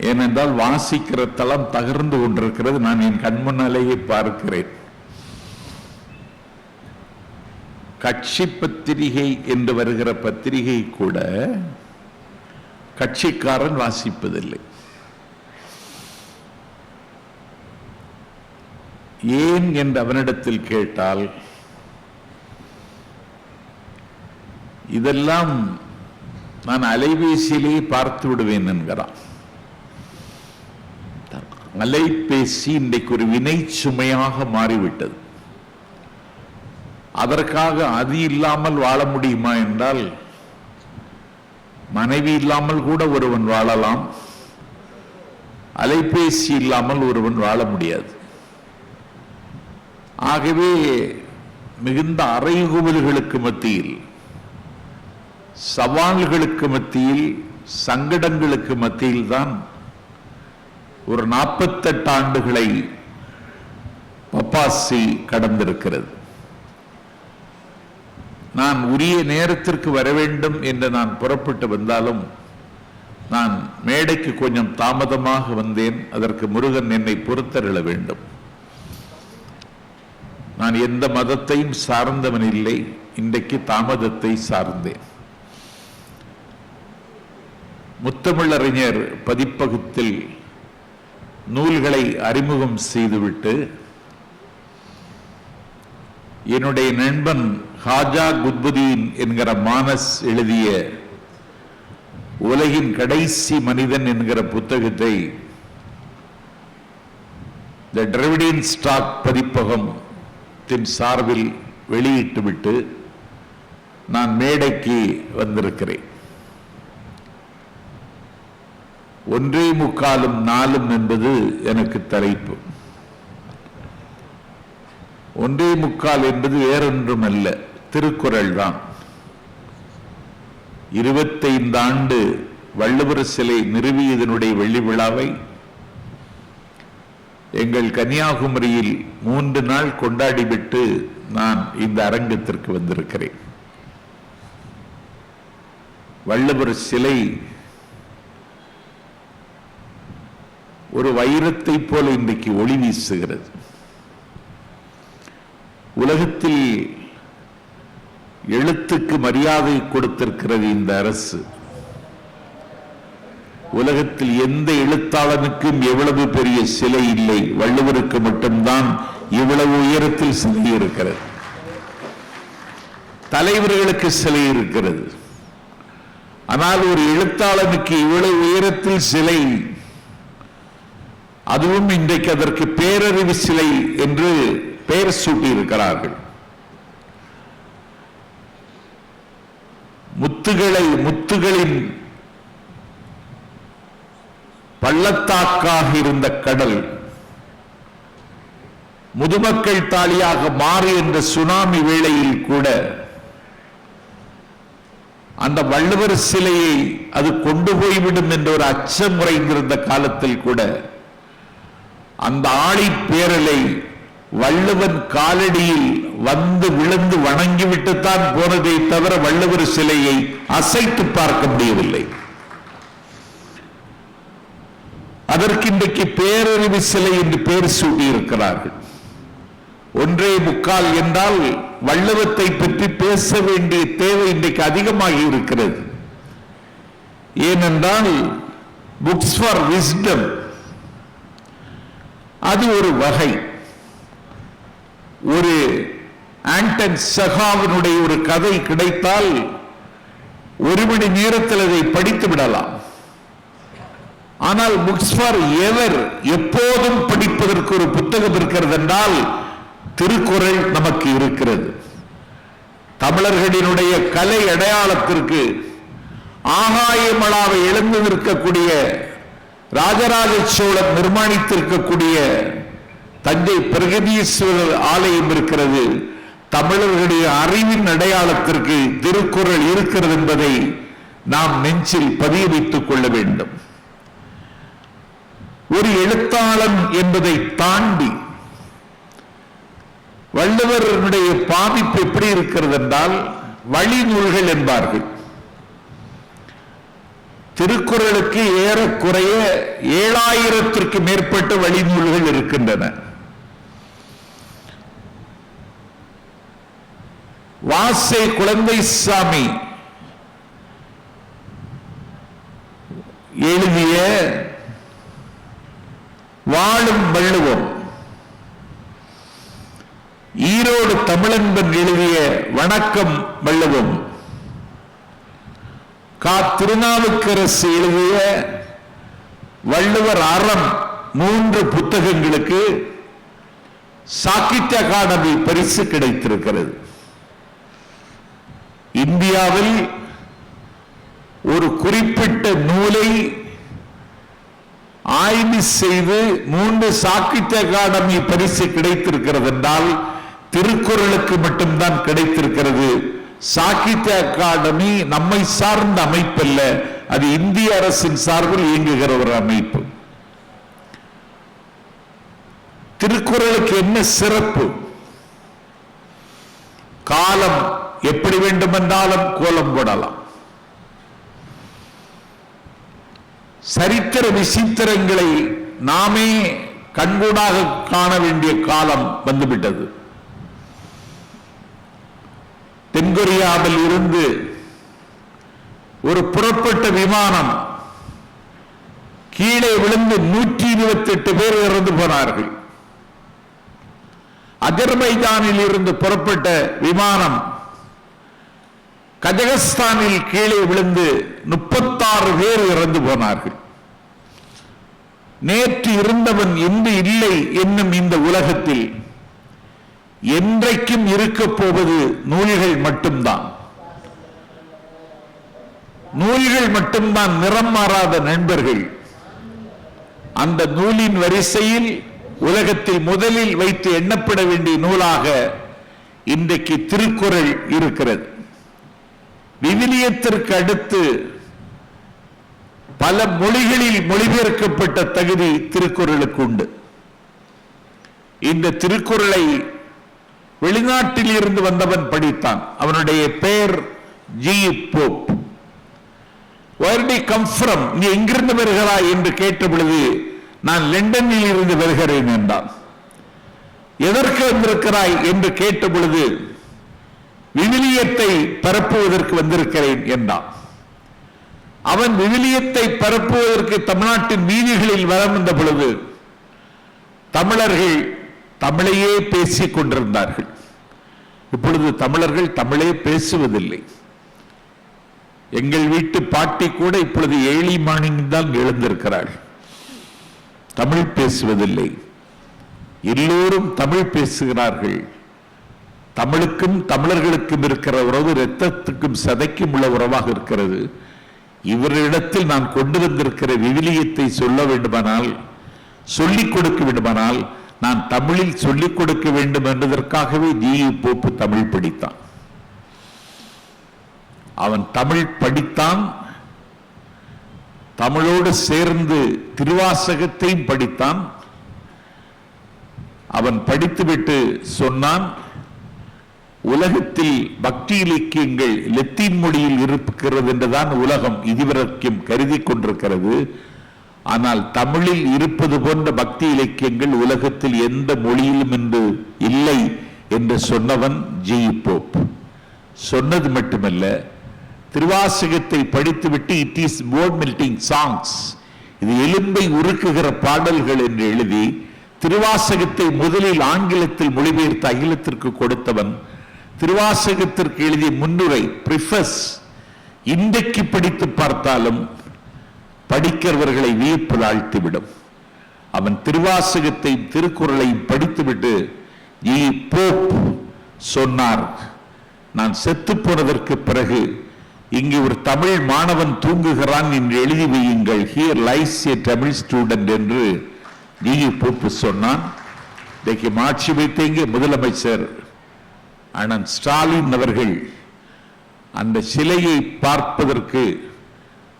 ஏனென்றால் வாசிக்கிற தளம் தகர்ந்து கொண்டிருக்கிறது. நான் என் கண்முன்னாலேயே பார்க்கிறேன். கட்சி பத்திரிகை என்று வருகிற பத்திரிகை கூட கட்சிக்காரன் வாசிப்பதில்லை. ஏன் என்று அவனிடத்தில் கேட்டால் இதெல்லாம் நான் அலைபேசியிலேயே பார்த்து விடுவேன் என்கிறான். அலைபேசி இன்றைக்கு ஒரு வினை சுமையாக மாறிவிட்டது. அதற்காக அது இல்லாமல் வாழ முடியுமா என்றால் மனைவி இல்லாமல் கூட ஒருவன் வாழலாம் அலைபேசி இல்லாமல் ஒருவன் வாழ முடியாது. ஆகவே மிகுந்த அறையுகுவல்களுக்கு மத்தியில் சவால்களுக்கு மத்தியில் சங்கடங்களுக்கு மத்தியில் தான் ஒரு நாற்பத்தெட்டு ஆண்டுகளை பப்பாசி கடந்திருக்கிறது. நான் உரிய நேரத்திற்கு வர வேண்டும் என்று நான் புறப்பட்டு வந்தாலும் நான் மேடைக்கு கொஞ்சம் தாமதமாக வந்தேன். அதற்கு முருகன் என்னை பொறுத்தருள வேண்டும். நான் எந்த மதத்தையும் சார்ந்தவன் இல்லை. இன்றைக்கு தாமதத்தை சார்ந்தேன். முத்தமிழறிஞர் பதிப்பகத்தில் நூல்களை அறிமுகம் செய்துவிட்டு என்னுடைய நண்பன் ஹாஜா குத்புதீன் என்கிற மானஸ் எழுதிய உலகின் கடைசி மனிதன் என்கிற புத்தகத்தை த டிரவிடியன் ஸ்டாக் பதிப்பகம் தின் சார்பில் வெளியிட்டுவிட்டு நான் மேடைக்கு வந்திருக்கிறேன். ஒன்றே முக்காலும் நாலும் என்பது எனக்கு தலைப்பு. ஒன்றே முக்கால் என்பது வேறொன்றும் அல்ல திருக்குறள் தான் இருபத்தைந்து ஆண்டு வள்ளுவர் சிலை நிறுவியதனுடைய வெள்ளி விழாவை எங்கள் கன்னியாகுமரியில் மூன்று நாள் கொண்டாடிவிட்டு நான் இந்த அரங்கத்திற்கு வந்திருக்கிறேன். வள்ளுவர் சிலை ஒரு வைரத்தை போல இன்றைக்கு ஒளி வீசுகிறது. உலகத்தில் எழுத்துக்கு மரியாதை கொடுத்திருக்கிறது இந்த அரசு. உலகத்தில் எந்த எழுத்தாளனுக்கும் எவ்வளவு பெரிய சிலை இல்லை வள்ளுவருக்கு மட்டும்தான் இவ்வளவு உயரத்தில் சிலை இருக்கிறது. தலைவர்களுக்கு சிலை இருக்கிறது. ஆனால் ஒரு எழுத்தாளனுக்கு இவ்வளவு உயரத்தில் சிலை அதுவும் இன்றைக்கு அதற்கு பேரறிவு சிலை என்று பெயர் சூட்டியிருக்கிறார்கள். முத்துகளை முத்துகளின் பள்ளத்தாக்காக இருந்த கடல் முதுமக்கள் தாலியாக மாறு என்ற சுனாமி வேளையில் கூட அந்த வள்ளுவர் சிலையை அது கொண்டு போய்விடும் என்ற ஒரு அச்சம் உறைந்திருந்த காலத்தில் கூட அந்த ஆழி பேரலை வள்ளுவன் காலடியில் வந்து விழுந்து வணங்கிவிட்டுத்தான் போனதை தவிர வள்ளுவர் சிலையை அசைத்து பார்க்க முடியவில்லை. அதற்கு இன்றைக்கு பேரறிவு சிலை என்று பெயர் சூட்டியிருக்கிறார்கள். ஒன்றே முக்கால் என்றால் வள்ளுவத்தை பற்றி பேச வேண்டிய தேவை இன்றைக்கு அதிகமாகி இருக்கிறது. ஏனென்றால் புக்ஸ் ஃபார் விஸ்டம் அது ஒரு வகை. ஒரு ஆண்டன் சகாவினுடைய ஒரு கதை கிடைத்தால் ஒரு மணி நேரத்தில் அதை படித்து விடலாம். ஆனால் புக்ஸ் ஃபார் எவர் எப்போதும் படிப்பதற்கு ஒரு புத்தகம் இருக்கிறது என்றால் திருக்குறள் நமக்கு இருக்கிறது. தமிழர்களினுடைய கலை அடையாளத்திற்கு ஆகாயமளாவை எழுந்து நிற்கக்கூடிய ராஜராஜ சோழன் நிர்மாணித்திருக்கக்கூடிய தஞ்சை பிரகதீஸ்வரர் ஆலயம் இருக்கிறது. தமிழர்களுடைய அறிவின் அடையாளத்திற்கு திருக்குறள் இருக்கிறது என்பதை நாம் நெஞ்சில் பதிய வைத்துக் கொள்ள வேண்டும். ஒரு எழுத்தாளன் என்பதை தாண்டி வள்ளுவருடைய பாதிப்பு எப்படி இருக்கிறது என்றால் வழி நூல்கள் என்பார்கள். திருக்குறளுக்கு ஏறக்குறைய ஏழாயிரத்திற்கு மேற்பட்ட வழிநூல்கள் இருக்கின்றன. வாசை குழந்தைசாமி எழுதிய வாழும் வள்ளுவம். ஈரோடு தமிழன்பன் எழுதிய வணக்கம் வள்ளுவம். திருநாவுக்கரசு எழுதிய வள்ளுவர் அறம் மூன்று புத்தகங்களுக்கு சாகித்ய அகாடமி பரிசு கிடைத்திருக்கிறது. இந்தியாவில் ஒரு குறிப்பிட்ட நூலை ஆய்வு செய்து மூன்று சாகித்ய அகாடமி பரிசு கிடைத்திருக்கிறது என்றால் திருக்குறளுக்கு மட்டும்தான் கிடைத்திருக்கிறது. சாகித்ய அகாடமி நம்மை சார்ந்த அமைப்பல்ல. அது இந்திய அரசின் சார்பில் இயங்குகிற ஒரு அமைப்பு. திருக்குறளுக்கு என்ன சிறப்பு? காலம் எப்படி வேண்டுமென்றாலும் கோலம் போடலாம். சரித்திர விசித்திரங்களை நாமே கண்கூடாக காண வேண்டிய காலம் வந்துவிட்டது. தென்கொரியாவில் இருந்து ஒரு புறப்பட்ட விமானம் கீழே விழுந்து நூற்றி இருபத்தி எட்டு பேர் இறந்து போனார்கள். அஜர்பைஜானில் இருந்து புறப்பட்ட விமானம் கஜகஸ்தானில் கீழே விழுந்து முப்பத்தாறு பேர் இறந்து போனார்கள். நேற்று இருந்தவன் இன்று இல்லை என்னும் இந்த உலகத்தில் என்றைக்கும் இருக்க போவது நூல்கள் மட்டும்தான். நூல்கள் மட்டும்தான் நிறம் மாறாத நண்பர்கள். அந்த நூலின் வரிசையில் உலகத்தில் முதலில் வைத்து எண்ணப்பட வேண்டிய நூலாக இன்றைக்கு திருக்குறள் இருக்கிறது. விவிலியத்திற்கு அடுத்து பல மொழிகளில் மொழிபெயர்க்கப்பட்ட தகுதி திருக்குறளுக்கு உண்டு. இந்த திருக்குறளை வெளிநாட்டில் இருந்து வந்தவன் படித்தான். அவனுடைய பெயர் G. Pope. Where do you நீ எங்கிருந்து வருகிறாய் என்று கேட்ட பொழுது நான் லண்டனில் இருந்து வருகிறேன் என்றான். எதற்கு வந்திருக்கிறாய்? என்று கேட்ட பொழுது விவிலியத்தை பரப்புவதற்கு வந்திருக்கிறேன் என்றான். அவன் விவிலியத்தை பரப்புவதற்கு தமிழ்நாட்டின் வீதிகளில் வர வந்த பொழுது தமிழர்கள் தமிழையே பேசிக் கொண்டிருந்தார்கள். இப்பொழுது தமிழர்கள் தமிழே பேசுவதில்லை. எங்கள் வீட்டு பாட்டி கூட இப்பொழுது ஏழி மார்னிங் தான் எழுந்திருக்கிறாள் தமிழ் பேசுவதில்லை. எல்லோரும் தமிழ் பேசுகிறார்கள். தமிழுக்கும் தமிழர்களுக்கும் இருக்கிற உறவு இரத்தத்துக்கும் சதைக்கும் உள்ள உறவாக இருக்கிறது. இவரிடத்தில் நான் கொண்டு வந்திருக்கிற விவிலியத்தை சொல்ல வேண்டுமானால் சொல்லிக் கொடுக்க வேண்டுமானால் நான் தமிழில் சொல்லிக் கொடுக்க வேண்டும் என்பதற்காகவே ஜியு போப்பு தமிழ் படித்தான். அவன் தமிழ் படித்தான். தமிழோடு சேர்ந்து திருவாசகத்தையும் படித்தான். அவன் படித்துவிட்டு சொன்னான் உலகத்தில் பக்தி இலக்கியங்கள் லத்தீன் மொழியில் இருக்கிறது என்றுதான் உலகம் இதுவரைக்கும் கருதி கொண்டிருக்கிறது. ஆனால் தமிழில் இருப்பது போன்ற பக்தி இலக்கியங்கள் உலகத்தில் எந்த மொழியிலும் என்று இல்லை என்று சொன்னவன் ஜி போப். சொன்னது மட்டுமல்ல திருவாசகத்தை படித்துவிட்டு it is port melting songs இது எலும்பை உருக்குகிற பாடல்கள் என்று எழுதி திருவாசகத்தை முதலில் ஆங்கிலத்தில் மொழிபெயர்த்து அகிலத்திற்கு கொடுத்தவன் திருவாசகத்திற்கு எழுதிய முன்னுரை பிரிஃபஸ் இன்றைக்கு படித்து பார்த்தாலும் படிக்கிறவர்களை வியப்பில் ஆழ்த்திவிடும் அவன் திருவாசகத்தை திருக்குறளையும் படித்துவிட்டு ஈ போப் சொன்னார். நான் செத்து போனதற்கு பிறகு இங்கு ஒரு தமிழ் மாணவன் தூங்குகிறான் என்று எழுதி வையுங்கள். Here lies a Tamil student என்று ஜி போப்பு சொன்னான். இன்றைக்கு மாட்சி வைத்தேங்க முதலமைச்சர். அண்ணன் ஸ்டாலின் அவர்கள் அந்த சிலையை பார்ப்பதற்கு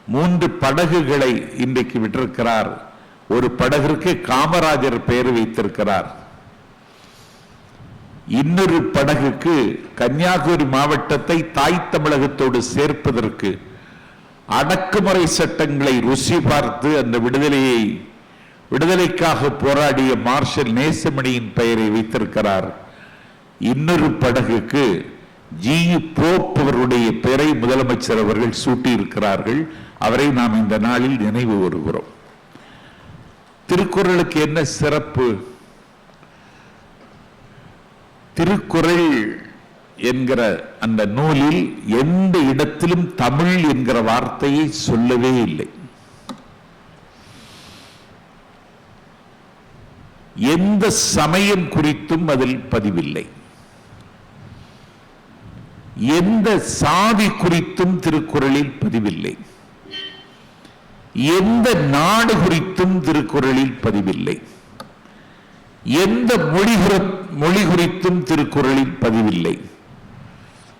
மூன்று படகுகளை இன்றைக்கு விட்டிருக்கிறார். ஒரு படகிற்கு காமராஜர் பெயர் வைத்திருக்கிறார். இன்னொரு படகுக்கு கன்னியாகுமரி மாவட்டத்தை தாய் தமிழகத்தோடு சேர்ப்பதற்கு அடக்குமுறை சட்டங்களை ருசி பார்த்து அந்த விடுதலையை விடுதலைக்காக போராடிய மார்ஷல் நேசமணியின் பெயரை வைத்திருக்கிறார். இன்னொரு படகுக்கு ஜி போப் அவருடைய பெயரை முதலமைச்சர் அவர்கள் சூட்டியிருக்கிறார்கள். அவரை நாம் இந்த நாளில் நினைவு வருகிறோம் திருக்குறளுக்கு என்ன சிறப்பு? திருக்குறள் என்கிற அந்த நூலில் எந்த இடத்திலும் தமிழ் என்கிற வார்த்தையை சொல்லவே இல்லை. எந்த சமயம் குறித்தும் அதில் பதிவில்லை. எந்த சாதி குறித்தும் திருக்குறளில் பதிவில்லை. எந்த நாடு குறித்தும் திருக்குறளில் பதிவில்லை. எந்த மொழி மொழி குறித்தும் திருக்குறளில் பதிவில்லை.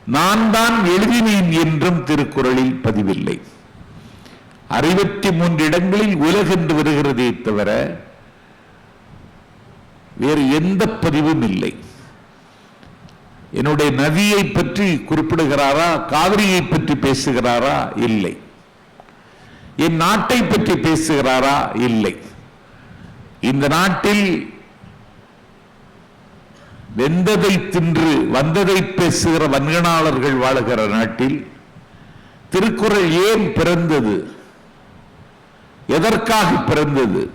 நான் தான் எழுதினேன் என்றும் திருக்குறளில் பதிவில்லை. அறுபத்தி மூன்று இடங்களில் உலகென்று வருகிறதே தவிர வேறு எந்த பதிவும் இல்லை. என்னுடைய நதியை பற்றி குறிப்பிடுகிறாரா காவிரியை பற்றி பேசுகிறாரா? இல்லை. என் நாட்டை பற்றி பேசுகிறாரா? இல்லை. இந்த நாட்டில் வெந்ததை தின்று வந்ததை பேசுகிற வன்கணாளர்கள் வாழுகிற நாட்டில் திருக்குறள் ஏன் பிறந்தது? எதற்காக பிறந்தது?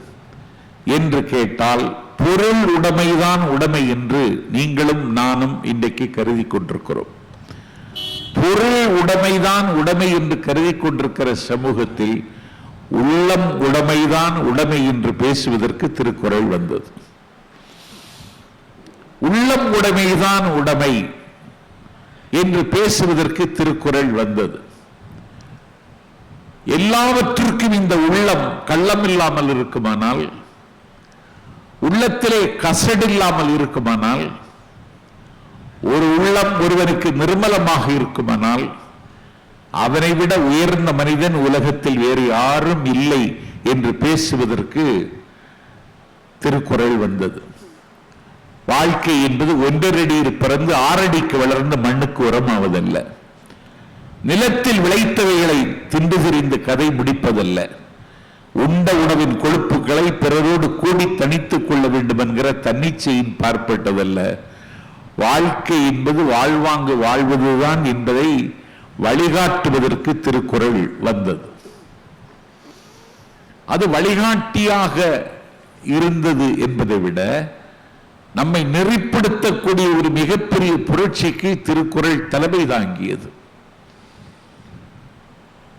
என்று கேட்டால் பொருள் உடைமைதான் உடைமை என்று நீங்களும் நானும் இன்றைக்கு கருதி கொண்டிருக்கிறோம். பொருள் உடைமைதான் உடைமை என்று கருதி கொண்டிருக்கிற சமூகத்தில் உள்ளம் உடைமைதான் உடைமை என்று பேசுவதற்கு திருக்குறள் வந்தது. உள்ளம் உடைமைதான் உடைமை என்று பேசுவதற்கு திருக்குறள் வந்தது. எல்லாவற்றிற்கும் இந்த உள்ளம் கள்ளம் இல்லாமல் இருக்குமானால் உள்ளத்திலே கசடில்லாமல் இருக்குமானால் ஒரு உள்ளம் ஒருவனுக்கு நிர்மலமாக இருக்குமானால் அவனை விட உயர்ந்த மனிதன் உலகத்தில் வேறு யாரும் இல்லை என்று பேசுவதற்கு திருக்குறள் வந்தது. வாழ்க்கை என்பது ஒன்றரடியில் பிறந்து ஆறடிக்கு வளர்ந்து மண்ணுக்கு உரமாவதல்ல. நிலத்தில் விளைத்தவைகளை தின்று திரிந்து கதை முடிப்பதல்ல. உண்ட உணவின் கொழுப்புகளை பிறரோடு கூடி தனித்துக் கொள்ள வேண்டும் என்கிற தன்னிச்சையின் பார்ப்பட்டதல்ல. வாழ்க்கை என்பது வாழ்வாங்கு வாழ்வதுதான் என்பதை வழிகாட்டுவதற்கு திருக்குறள் வந்தது. அது வழிகாட்டியாக இருந்தது என்பதை விட நம்மை நெறிப்படுத்தக்கூடிய ஒரு மிகப்பெரிய புரட்சிக்கு திருக்குறள் தலைமை தாங்கியது.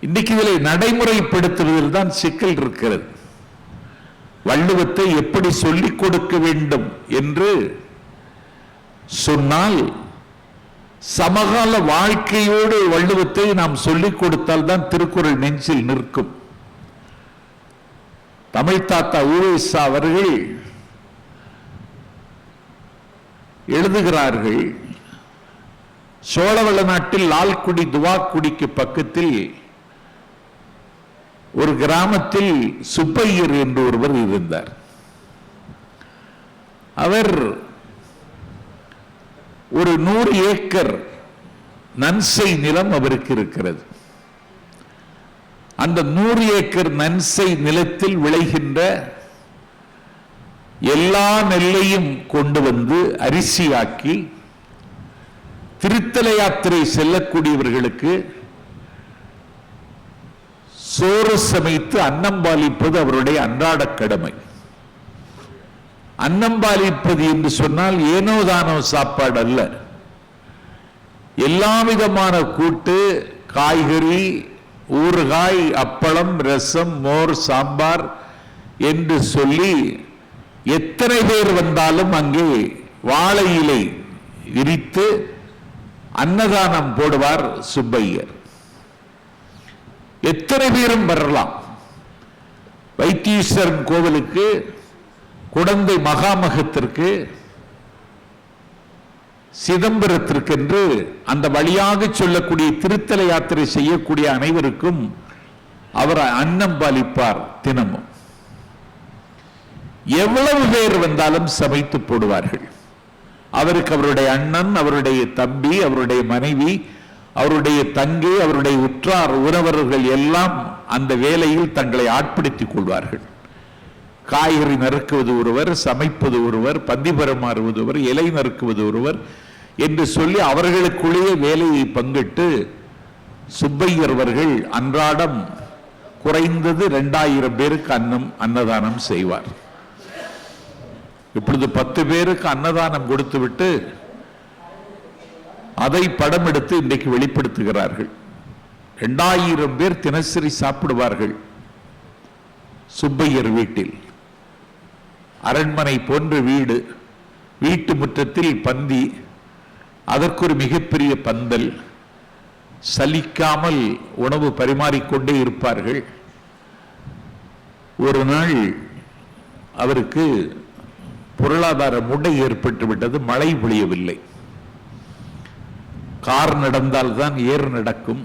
இன்னைக்கு இதில் நடைமுறைப்படுத்துவதில் தான் சிக்கல் இருக்கிறது. வள்ளுவத்தை எப்படி சொல்லிக் கொடுக்க வேண்டும் என்று சொன்னால் சமகால வாழ்க்கையோடு வள்ளுவத்தை நாம் சொல்லிக் கொடுத்தால் தான் திருக்குறள் நெஞ்சில் நிற்கும். தமிழ் தாத்தா ஊவேசா அவர்கள் எழுதுகிறார்கள் சோழவள நாட்டில் லால்குடி துவாக்குடிக்கு பக்கத்தில் ஒரு கிராமத்தில் சுப்பையர் என்று ஒருவர் இருந்தார். அவர் ஒரு நூறு ஏக்கர் நன்சை நிலம் அவருக்கு இருக்கிறது. அந்த நூறு ஏக்கர் நன்சை நிலத்தில் விளைகின்ற எல்லா நெல்லையும் கொண்டு வந்து அரிசியாக்கி திருத்தல யாத்திரை செல்லக்கூடியவர்களுக்கு சோறு சமைத்து அன்னம் பாலிப்பது அவருடைய அன்றாட கடமை. அன்னம்பாலிப்பது என்று சொன்னால் ஏனோதானோ சாப்பாடு அல்ல. எல்லா விதமான கூட்டு காய்கறி ஊறுகாய் அப்பளம் ரசம் மோர் சாம்பார் என்று சொல்லி எத்தனை பேர் வந்தாலும் அங்கே வாழை இலை விரித்து அன்னதானம் போடுவார் சுப்பையர். எத்தனை பேரும் வரலாம். வைத்தீஸ்வரன் கோவிலுக்கு குடந்தை மகாமகத்திற்கு சிதம்பரத்திற்கென்று அந்த வழியாக சொல்லக்கூடிய திருத்தல யாத்திரை செய்யக்கூடிய அனைவருக்கும் அவர் அன்னம் பாலிப்பார் தினமும். எவ்வளவு பேர் வந்தாலும் சமைத்து போடுவார்கள். அவருக்கு அவருடைய அண்ணன் அவருடைய தம்பி அவருடைய மனைவி அவருடைய தங்கை அவருடைய உற்றார் உறவர்கள் எல்லாம் அந்த வேலையில் தங்களை ஆட்படுத்திக் கொள்வார்கள். காய்கறி நறுக்குவது ஒருவர் சமைப்பது ஒருவர் பந்தி பரிமாறுவது ஒருவர் இலை நறுக்குவது ஒருவர் என்று சொல்லி அவர்களுக்குள்ளேயே வேலையை பங்கிட்டு சுப்பையர் அவர்கள் அன்றாடம் குறைந்தது ரெண்டாயிரம் பேருக்கு அன்னம் அன்னதானம் செய்வார். இப்பொழுது பத்து பேருக்கு அன்னதானம் கொடுத்துவிட்டு அதை படம் எடுத்து இன்றைக்கு வெளிப்படுத்துகிறார்கள். ரெண்டாயிரம் பேர் தினசரி சாப்பிடுவார்கள் சுப்பையர் வீட்டில். அரண்மனை போன்ற வீடு வீட்டு முற்றத்தில் பந்தி அதற்கு ஒரு மிகப்பெரிய பந்தல் சலிக்காமல் உணவு பரிமாறிக்கொண்டே இருப்பார்கள். ஒரு நாள் அவருக்கு பொருளாதார முடை ஏற்பட்டு விட்டது மழை பொழியவில்லை. கார் நடந்தால்தான் ஏர் நடக்கும்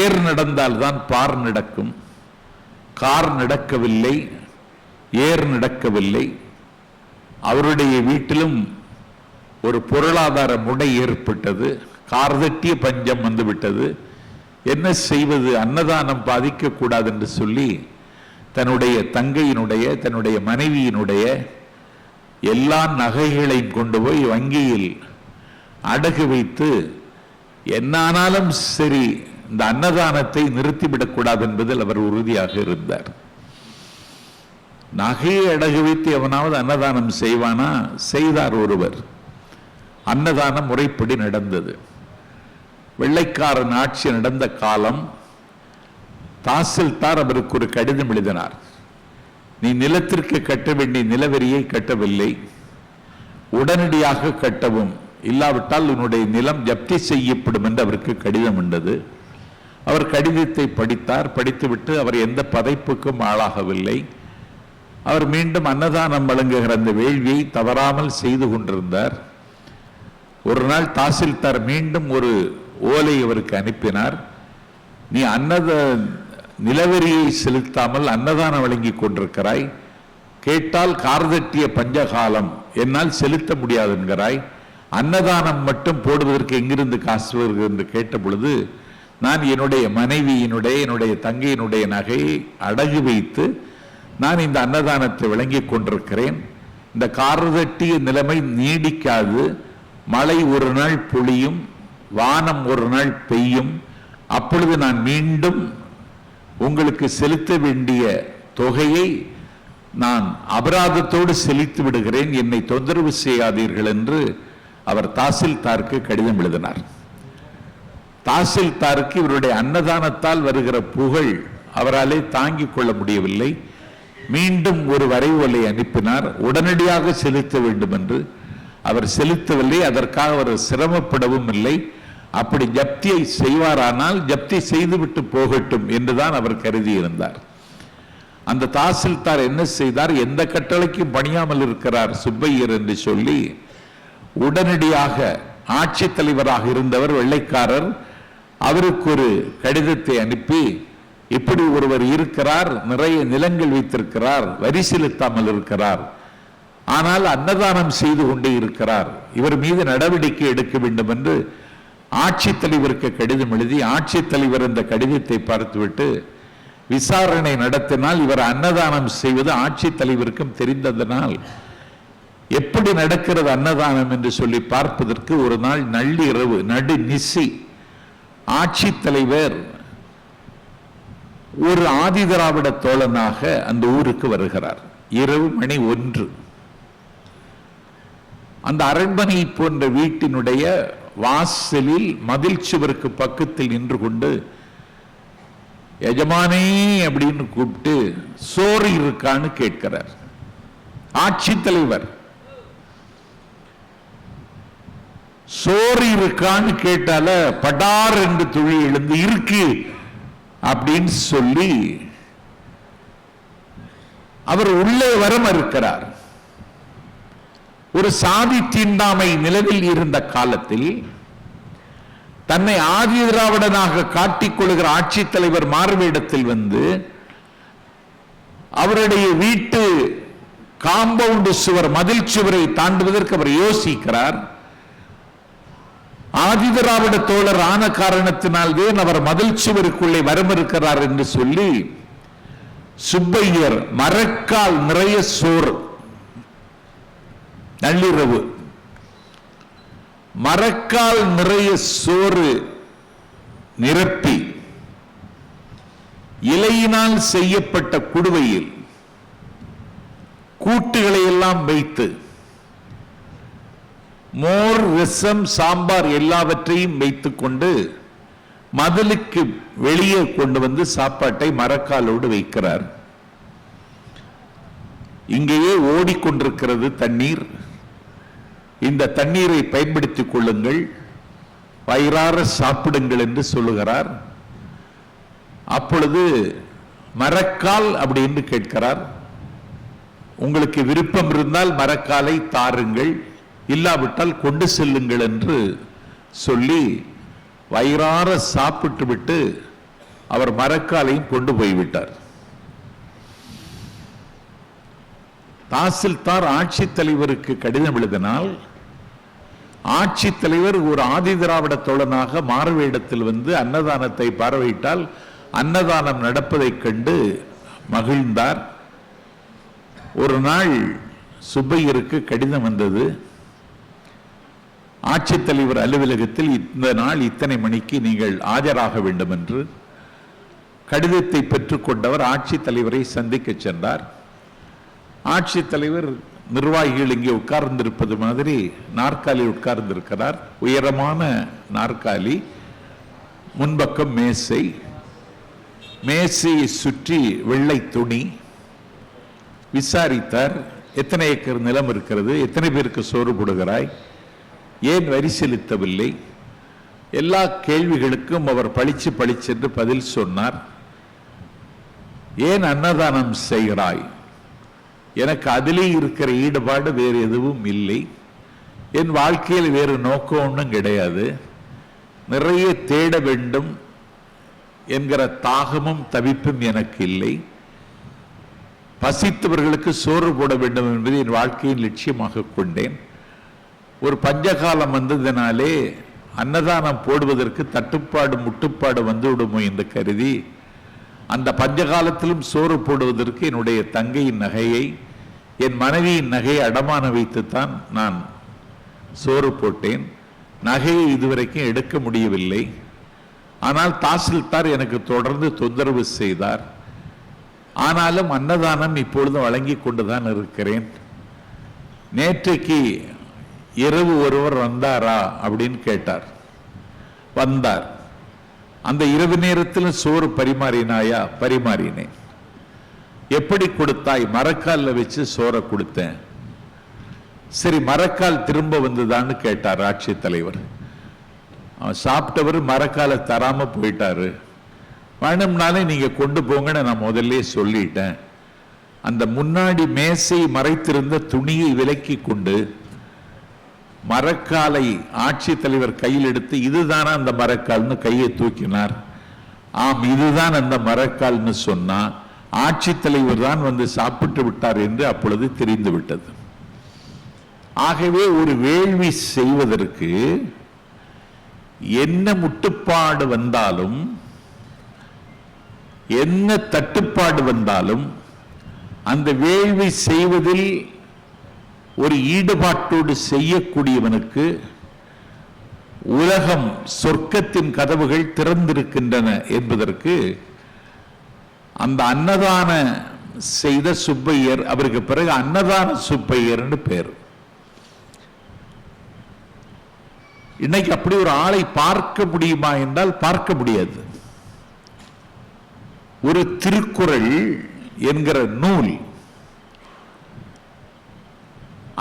ஏர் நடந்தால்தான் பார் நடக்கும் கார் நடக்கவில்லை. ஏர் நடக்கவில்லை. அவருடைய வீட்டிலும் ஒரு பொருளாதார முடை ஏற்பட்டது. கார்தட்டிய பஞ்சம் வந்துவிட்டது. என்ன செய்வது? அன்னதானம் பாதிக்கக்கூடாது என்று சொல்லி தன்னுடைய தங்கையினுடைய தன்னுடைய மனைவியினுடைய எல்லா நகைகளையும் கொண்டு போய் வங்கியில் அடகு வைத்து என்னானாலும் சரி இந்த அன்னதானத்தை நிறுத்திவிடக்கூடாது என்பதில் அவர் உறுதியாக இருந்தார். நகையை அடகு வைத்து எவனாவது அன்னதானம் செய்வானா? செய்தார் ஒருவர். அன்னதானம் முறைப்படி நடந்தது. வெள்ளைக்காரன் ஆட்சி நடந்த காலம் தாசில்தார் அவருக்கு ஒரு கடிதம் எழுதினார். நீ நிலத்திற்கு கட்ட வேண்டிய நிலவரியை கட்டவில்லை. உடனடியாக கட்டவும். இல்லாவிட்டால் உன்னுடைய நிலம் ஜப்தி செய்யப்படும் என்று அவருக்கு கடிதம் உண்டது அவர் கடிதத்தை படித்தார். படித்துவிட்டு அவர் எந்த பதைப்புக்கும் ஆளாகவில்லை. அவர் மீண்டும் அன்னதானம் வழங்குகிற அந்த வேள்வியை தவறாமல் செய்து கொண்டிருந்தார். ஒரு நாள் தாசில்தார் மீண்டும் ஒரு ஓலை அவருக்கு அனுப்பினார். நீ அன்னத நிலவரியை செலுத்தாமல் அன்னதானம் வழங்கி கொண்டிருக்கிறாய். கேட்டால் கார்தட்டிய பஞ்சகாலம் என்னால் செலுத்த முடியாது என்கிறாய். அன்னதானம் மட்டும் போடுவதற்கு எங்கிருந்து காசு வருகிறது என்று கேட்ட பொழுது நான் என்னுடைய மனைவியினுடைய என்னுடைய தங்கையினுடைய நகையை அடகு வைத்து நான் இந்த அன்னதானத்தை விளங்கிக் கொண்டிருக்கிறேன். இந்த கார்தட்டிய நிலைமை நீடிக்காது. மழை ஒரு நாள் பொழியும் வானம் ஒரு நாள் பெய்யும். அப்பொழுது நான் மீண்டும் உங்களுக்கு செலுத்த வேண்டிய தொகையை நான் அபராதத்தோடு செலுத்தி விடுகிறேன். என்னை தொந்தரவு செய்யாதீர்கள் என்று அவர் தாசில்தாருக்கு கடிதம் எழுதினார். தாசில்தாருக்கு இவருடைய அன்னதானத்தால் வருகிற புகழ் அவராலே தாங்கிக் கொள்ள முடியவில்லை. மீண்டும் ஒரு வரைவோலை அனுப்பினார். உடனடியாக செலுத்த வேண்டும் என்று அவர் செலுத்தவில்லை அதற்காக அவர் சிரமப்படவும் இல்லை. அப்படி ஜப்தியை செய்வாரானால் ஜப்தி செய்துவிட்டு போகட்டும் என்றுதான் அவர் கருதி இருந்தார் அந்த தாசில்தார் என்ன செய்தார்? எந்த கட்டளைக்கும் பணியாமல் இருக்கிறார் சுப்பையர் என்று சொல்லி உடனடியாக ஆட்சி தலைவராக இருந்தவர் வெள்ளைக்காரர் அவருக்கு ஒரு கடிதத்தை அனுப்பி இப்படி ஒருவர் இருக்கிறார் நிறைய நிலங்கள் வைத்திருக்கிறார் வரி செலுத்தாமல் இருக்கிறார். ஆனால் அன்னதானம் செய்து கொண்டே இருக்கிறார். இவர் மீது நடவடிக்கை எடுக்க வேண்டும் என்று ஆட்சித்தலைவருக்கு கடிதம் எழுதி ஆட்சித்தலைவர் இந்த கடிதத்தை பார்த்துவிட்டு விசாரணை நடத்தினால் இவர் அன்னதானம் செய்வது ஆட்சித்தலைவருக்கும் தெரிந்ததனால் எப்படி நடக்கிறது அன்னதானம் என்று சொல்லி பார்ப்பதற்கு ஒரு நாள் நள்ளிரவு நடு நிசி ஆட்சித்தலைவர் ஒரு ஆதி திராவிட தோழனாக அந்த ஊருக்கு வருகிறார். இரவு மணி ஒன்று. அந்த அரண்மனை போன்ற வீட்டினுடைய வாசலில் மதில் சுவருக்கு பக்கத்தில் நின்று கொண்டு எஜமானே அப்படின்னு கூப்பிட்டு சோறு இருக்கான்னு கேட்கிறார். ஆட்சி தலைவர். சோறு இருக்கான்னு கேட்டால படார் என்று துழி எழுந்து இருக்கு. அப்படின்னு சொல்லி அவர் உள்ளே வர மறுக்கிறார். ஒரு சாதி தீண்டாமை நிலவில் இருந்த காலத்தில் தன்னை ஆதி திராவிடனாக காட்டிக்கொள்கிற ஆட்சித் தலைவர் மாறுவேடத்தில் வந்து அவருடைய வீட்டு காம்பவுண்டு சுவர் மதில் சுவரை தாண்டுவதற்கு அவர் யோசிக்கிறார். ஆதிதராவிட தோழர் ஆன காரணத்தினால்தான் அவர் மதில் சுவருக்குள்ளே வரமிருக்கிறார் என்று சொல்லி சுப்பையர் மரக்கால் நிறைய சோறு. நள்ளிரவு. மரக்கால் நிறைய சோறு நிரப்பி இலையினால் செய்யப்பட்ட குடுவையில் கூட்டுகளை எல்லாம் வைத்து மோர் ரசம் சாம்பார் எல்லாவற்றையும் வைத்துக் கொண்டு மதிலுக்கு வெளியே கொண்டு வந்து சாப்பாட்டை மரக்காலோடு வைக்கிறார். இங்கேயே ஓடிக்கொண்டிருக்கிறது தண்ணீர். இந்த தண்ணீரை பயன்படுத்திக் கொள்ளுங்கள். வயிறார சாப்பிடுங்கள் என்று சொல்லுகிறார். அப்பொழுது மரக்கால் அப்படி என்று கேட்கிறார். உங்களுக்கு விருப்பம் இருந்தால் மரக்காலை தாருங்கள். இல்லாவிட்டால் கொண்டு செல்லுங்கள் என்று சொல்லி வயிறார சாப்பிட்டு விட்டு அவர் மரக்காலையும் கொண்டு போய்விட்டார். தாசில்தார் ஆட்சித்தலைவருக்கு கடிதம் எழுதினால் ஆட்சித்தலைவர் ஒரு ஆதி திராவிட தோழனாக மாறுவேடத்தில் வந்து அன்னதானத்தை பார்வையிட்டால் அன்னதானம் நடப்பதைக் கண்டு மகிழ்ந்தார். ஒரு நாள் சுப்பையருக்கு கடிதம் வந்தது. ஆட்சித்தலைவர் அலுவலகத்தில் இந்த நாள் இத்தனை மணிக்கு நீங்கள் ஆஜராக வேண்டும் என்று கடிதத்தை பெற்றுக்கொண்டவர் ஆட்சித்தலைவரை சந்திக்க சென்றார். ஆட்சித்தலைவர் நிர்வாகிகள் இங்கே உட்கார்ந்திருப்பது மாதிரி நாற்காலி உட்கார்ந்திருக்கிறார். உயரமான நாற்காலி முன்பக்கம் மேசை மேசையை சுற்றி வெள்ளை துணி விசாரித்தார். எத்தனை ஏக்கர் நிலம் இருக்கிறது? எத்தனை பேருக்கு சோறு போடுகிறாய்? ஏன் வரி செலுத்தவில்லை? எல்லா கேள்விகளுக்கும் அவர் பளிச்சு பளிச்சென்று பதில் சொன்னார். ஏன் அன்னதானம் செய்கிறாய்? எனக்கு அதிலே இருக்கிற ஈடுபாடு வேறு எதுவும் இல்லை. என் வாழ்க்கையில் வேறு நோக்கம் ஒன்றும் கிடையாது. நிறைய தேட வேண்டும் என்கிற தாகமும் தவிப்பும் எனக்கு இல்லை. பசித்தவர்களுக்கு சோறு போட வேண்டும் என்பது என் வாழ்க்கையின் லட்சியமாக கொண்டேன். ஒரு பஞ்சகாலம் வந்ததினாலே அன்னதானம் போடுவதற்கு தட்டுப்பாடு முட்டுப்பாடு வந்துவிடுமோ என்று கருதி அந்த பஞ்சகாலத்திலும் சோறு போடுவதற்கு என்னுடைய தங்கையின் நகையை என் மனைவியின் நகையை அடமான வைத்துத்தான் நான் சோறு போட்டேன். நகையை இதுவரைக்கும் எடுக்க முடியவில்லை. ஆனால் தாசில்தார் எனக்கு தொடர்ந்து தொந்தரவு செய்தார். ஆனாலும் அன்னதானம் இப்பொழுது வழங்கி கொண்டுதான் இருக்கிறேன். நேற்றைக்கு இரவு ஒருவர் வந்தாரா அப்படின்னு கேட்டார். வந்தார். அந்த இரவு நேரத்தில் சோறு பரிமாறினாயா? பரிமாறினேன். எப்படி கொடுத்தாய்? மரக்கால்ல வச்சு சோறை கொடுத்தேன். சரி மரக்கால் திரும்ப வந்ததான்னு கேட்டார் ஆட்சி தலைவர். அவன் சாப்பிட்டவர் மரக்காலை தராம போயிட்டாரு. வேணும்னாலே நீங்க கொண்டு போங்கன்னு நான் முதல்ல சொல்லிட்டேன். அந்த முன்னாடி மேசை மறைத்திருந்த துணியை விலக்கி கொண்டு மரக்காலை ஆட்சித்தலைவர் கையில் எடுத்து இதுதானா அந்த மரக்கால்னு கையை தூக்கினார்? ஆம் இதுதான் அந்த மரக்கால்னு சொன்னா ஆட்சித்தலைவர் தான் வந்து சாப்பிட்டு விட்டார் என்று அப்பொழுது தெரிந்து விட்டது. ஆகவே ஒரு வேள்வி செய்வதற்கு என்ன முட்டுப்பாடு வந்தாலும் என்ன தட்டுப்பாடு வந்தாலும் அந்த வேள்வி செய்வதில் ஒரு ஈடுபாட்டோடு செய்யக்கூடியவனுக்கு உலகம் சொர்க்கத்தின் கதவுகள் திறந்திருக்கின்றன என்பதற்கு அந்த அன்னதான செய்த சுப்பையர் அவருக்கு பிறகு அன்னதான சுப்பையர்னு பேர். இன்னைக்கு அப்படி ஒரு ஆளை பார்க்க முடியுமா என்றால் பார்க்க முடியாது. ஒரு திருக்குறள் என்கிற நூல்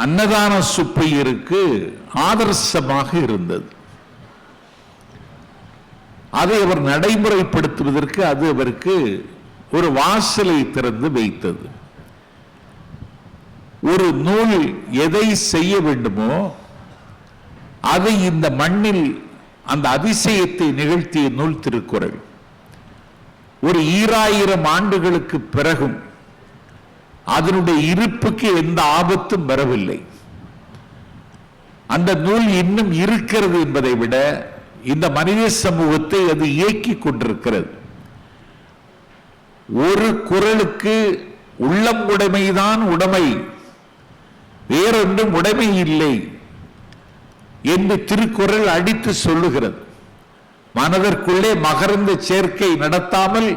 அன்னதான சுப்பையருக்கு ஆதர்சமாக இருந்தது. அதை அவர் நடைமுறைப்படுத்துவதற்கு அது அவருக்கு ஒரு வாசலை திறந்து வைத்தது. ஒரு நூல் எதை செய்ய வேண்டுமோ அதை இந்த மண்ணில் அந்த அதிசயத்தை நிகழ்த்திய நூல் திருக்குறள். ஒரு ஈராயிரம் ஆண்டுகளுக்கு பிறகும் அதனுடைய இருப்புக்கு எந்த ஆபத்தும் வரவில்லை. அந்த நூல் இன்னும் இருக்கிறது என்பதை விட இந்த மனித சமூகத்தை அது இயக்கிக் கொண்டிருக்கிறது. ஒரு குரலுக்கு உள்ளம் உடைமைதான் உடைமை. வேறொன்றும் உடைமை இல்லை என்று திருக்குறள் அடித்து சொல்லுகிறது. மனதிற்குள்ளே மகரந்த சேர்க்கை நடத்தாமல்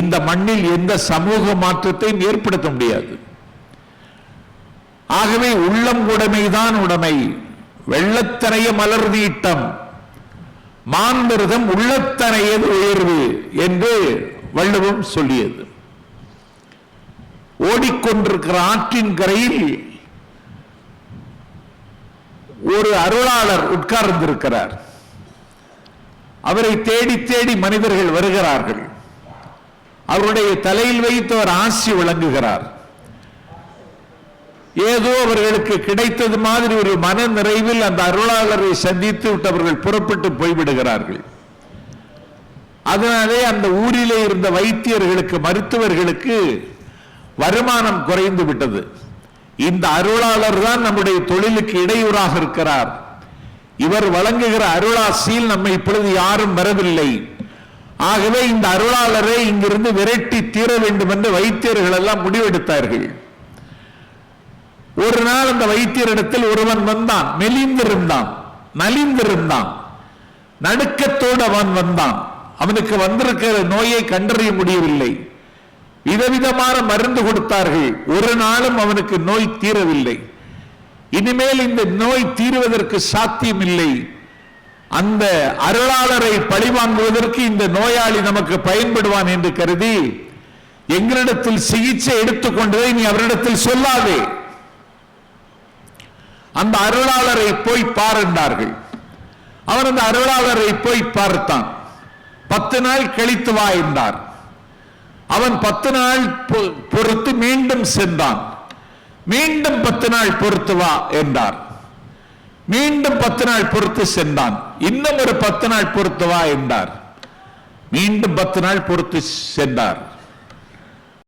இந்த மண்ணில் எந்த சமூக மாற்றத்தையும் ஏற்படுத்த முடியாது. ஆகவே உள்ளம் உடைமைதான் உடைமை. வெள்ளத்தனைய மலர் நீட்டம் மான்மிருதம் உள்ளத்தனையது உயர்வு என்று வள்ளுவம் சொல்லியது. ஓடிக்கொண்டிருக்கிற ஆற்றின் கரையில் ஒரு அருளாளர் உட்கார்ந்திருக்கிறார். அவரை தேடி தேடி மனிதர்கள் வருகிறார்கள். அவருடைய தலையில் வைத்து அவர் ஆசி விளங்குகிறார். ஏதோ அவர்களுக்கு கிடைத்தது மாதிரி ஒரு மன நிறைவில் அந்த அருளாளரை சந்தித்து விட்டு அவர்கள் புறப்பட்டு போய்விடுகிறார்கள். அதனாலே அந்த ஊரிலே இருந்த வைத்தியர்களுக்கு மருத்துவர்களுக்கு வருமானம் குறைந்து விட்டது. இந்த அருளாளர் தான் நம்முடைய தொழிலுக்கு இடையூறாக இருக்கிறார். இவர் வழங்குகிற அருளாசியில் நம்ம இப்பொழுது யாரும் வரவில்லை. ஆகவே இந்த அருளாளரை இங்கிருந்து விரட்டி தீர வேண்டும் என்று வைத்தியர்கள் எல்லாம் முடிவெடுத்தார்கள். ஒரு நாள் அந்த வைத்தியரிடத்தில் ஒருவன் வந்தான் மெலிந்திருந்தான் நலிந்திருந்தான் நடுக்கத்தோடு அவன் வந்தான். அவனுக்கு வந்திருக்கிற நோயை கண்டறிய முடியவில்லை. விதவிதமான மருந்து கொடுத்தார்கள். ஒரு நாளும் அவனுக்கு நோய் தீரவில்லை. இனிமேல் இந்த நோய் தீருவதற்கு சாத்தியம் இல்லை அந்த அருளாளரை பழிவாங்குவதற்கு இந்த நோயாளி நமக்கு பயன்படுவான் என்று கருதி எங்களிடத்தில் சிகிச்சை எடுத்துக்கொண்டதை நீ அவரிடத்தில் சொல்லாதே. அந்த அருளாளரை போய் பாருண்டார்கள் அவன் அந்த அருளாளரை போய் பார்த்தான். பத்து நாள் கழித்து வா என்றார். அவன் பத்து நாள் பொ- பொறுத்து மீண்டும் சென்றான். மீண்டும் பத்து நாள் பொறுத்து வா என்றார். மீண்டும் பத்து நாள் பொறுத்து சென்றான். இன்னும் ஒரு பத்து நாள் பொறுத்து வா என்றார். மீண்டும் பத்து நாள் பொறுத்து சென்றார்.